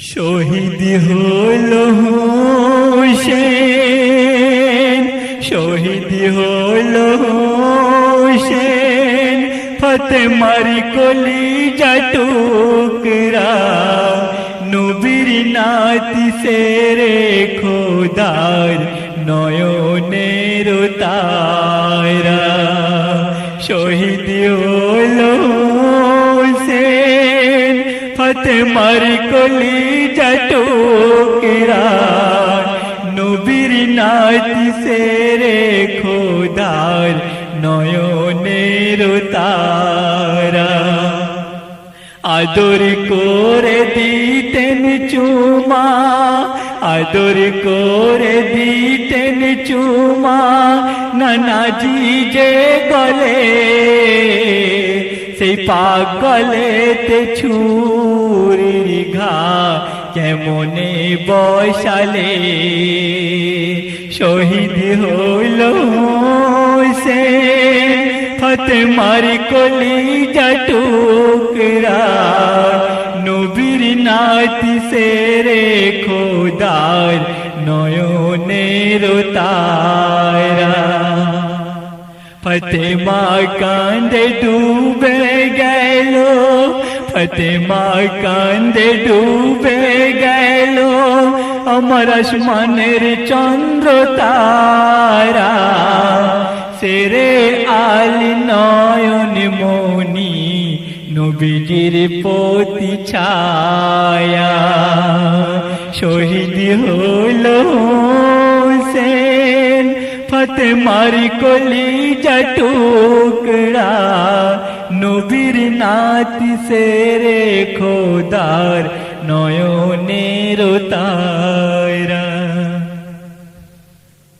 শহীদ হল শহীদ হল হোসেন। ফতেমারি কলি টুকরা, নবীর নাতি সেরে খোদার নয়নের তারা। শহীদ হল ফতেমার কলি টুকরা নবীর নাতি সেরে খোদার নয়নের তারা আদর করে দিতেন চুমা আদর করে দিতেন চুমা নানাজি যে গলে সেই পাগলেতে ছুরির ঘা কেমনে বসালে শহীদ হইল সে ফতেমার কলি টুকরা নবীর নাতি সে রে খোদার নয়নের তারা ফতেমা কান্দে ডুবে গেল ফতেমা কান্দে ডুবে গেল আমার আসমানের চন্দ্র তারা সেরে আলি নয়ন মনি নবীজির পতি ছায়া শহীদ হল হোসেন ফতেমার কলি জটুকড়া নবীর নাতি সেরে খোদার নয়নের তারা